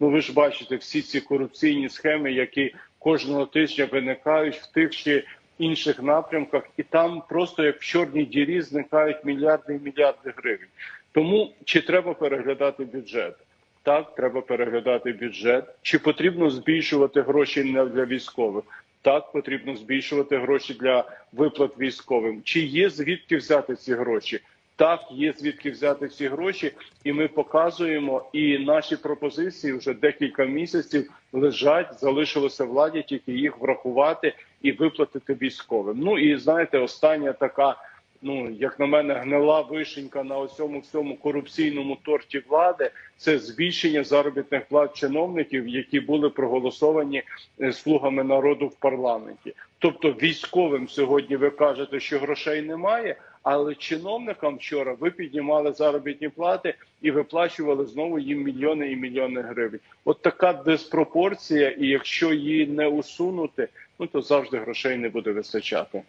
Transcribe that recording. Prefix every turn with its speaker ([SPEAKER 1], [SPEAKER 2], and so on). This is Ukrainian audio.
[SPEAKER 1] Ну ви ж бачите всі ці корупційні схеми, які кожного тижня виникають в тих чи інших напрямках, і там просто як в чорній дірі зникають мільярди і мільярди гривень. Тому чи треба переглядати бюджет? Так, треба переглядати бюджет. Чи потрібно збільшувати гроші на- для військових? Так, потрібно збільшувати гроші для виплат військовим. Чи є звідки взяти ці гроші? Так, є звідки взяти ці гроші, і ми показуємо. І наші пропозиції вже декілька місяців лежать, залишилося владі тільки їх врахувати і виплатити військовим. Ну і знаєте, остання така, ну як на мене, гнила вишенька на цьому всьому корупційному торті влади. Це збільшення заробітних плат чиновників, які були проголосовані е, слугами народу в парламенті. Тобто військовим сьогодні ви кажете, що грошей немає. Але чиновникам вчора ви піднімали заробітні плати і виплачували знову їм мільйони і мільйони гривень. От така диспропорція, і якщо її не усунути, ну то завжди грошей не буде вистачати.